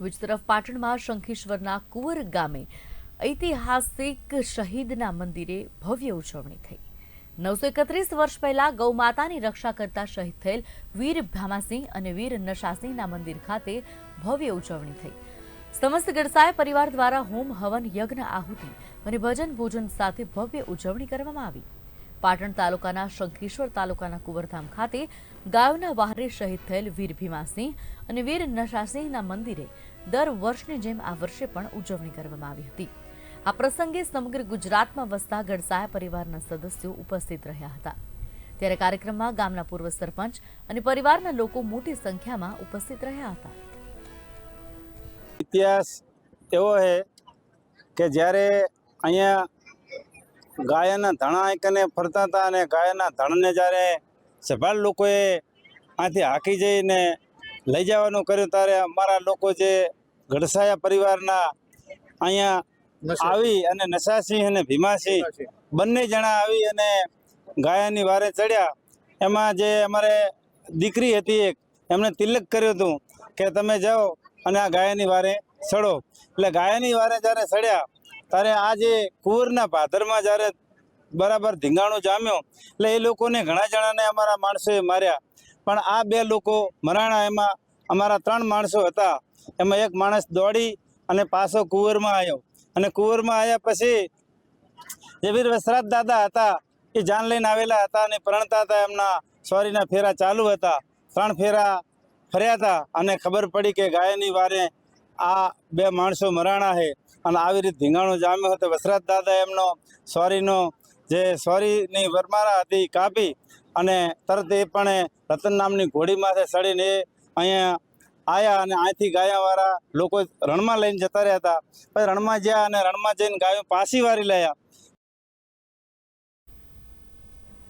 બીજી તરફ પાટણમાં શંખેશ્વરના કુંવર ગામે ઐતિહાસિક શહીદના મંદિરે ભવ્ય ઉજવણી થઈ. નવસો એકત્રીસ વર્ષ પહેલા ગૌમાતાની રક્ષા કરતા શહીદ થયેલ વીર ભામાસિંહ અને વીર નશાસિંહના મંદિર ખાતે ભવ્ય ઉજવણી થઈ. સમસ્ત ગડસાય પરિવાર દ્વારા હોમ હવન યજ્ઞ આહુતિ અને ભજન ભોજન સાથે ભવ્ય ઉજવણી કરવામાં આવી. પાટણ તાલુકાના શંખેશ્વર તાલુકાના કુંવરધામ ખાતે ગાયોના વહારે શહીદ થયેલ વીર ભીમાસિંહ અને વીર નશાસિંહના મંદિરે દર વર્ષની જેમ આ વર્ષે પણ ઉજવણી કરવામાં આવી હતી. આ પ્રસંગે સમગ્ર ગુજરાતમાં વસતા ગડસાયા પરિવારના સદસ્યો ઉપસ્થિત રહ્યા હતા. ત્યારે કાર્યક્રમમાં ગામના પૂર્વ સરપંચ અને પરિવારના લોકો મોટી સંખ્યામાં ઉપસ્થિત રહ્યા હતા. ઇતિહાસ એવો છે કે જ્યારે અહીંયા ગાયના ધણા એકને ફરતા હતા અને ગાયના ધણને જ્યારે સભાળ લોકોએ આથી હાકી જઈને લઈ જવાનું કર્યું ત્યારે અમારા લોકો જે ગઢસાયા પરિવારના અહીંયા આવી અને નશાસિંહ અને ભીમાસિંહ બંને જણા આવી અને ગાયાની વારે ચડ્યા. એમાં જે અમારે દીકરી હતી એક એમણે તિલક કર્યું હતું કે તમે જાઓ અને આ ગાયાની વારે ચડો. એટલે ગાયાની વારે જ્યારે ચડ્યા ત્યારે આ જે કુંવરના ભાદરમાં જ્યારે બરાબર ધીંગાણું જામ્યો, એટલે એ લોકોને ઘણા જણાને અમારા માણસોએ માર્યા. પણ આ બે લોકો મરાણા એમાં, અમારા ત્રણ માણસો હતા. એમાં એક માણસ દોડી અને પાછો કુંવરમાં આવ્યો અને કુંવરમાં આવ્યા પછી જે વીર વસરાજ દાદા હતા, એ જાન લઈને આવેલા હતા અને પરણતા હતા એમના સોરીના ફેરા ચાલુ હતા. ત્રણ ફેરા ફર્યા હતા અને ખબર પડી કે ગાયની વારે આ બે માણસો મરાણા છે. અને આવી રીતે ધીંગાણું જામ્યું હતું. વસરાત દાદા એમનો સોરીનો જે સોરીની વરમારા હતી કાપી અને તરત એ પણ રતન નામની ઘોડી માથે સડીને એ અહીંયા આવ્યા અને અહીંથી ગાયાવાળા લોકો રણમાં લઈને જતા રહ્યા હતા. પછી રણમાં જ્યાં અને રણમાં જઈને ગાયો પાછી વારી લાયા.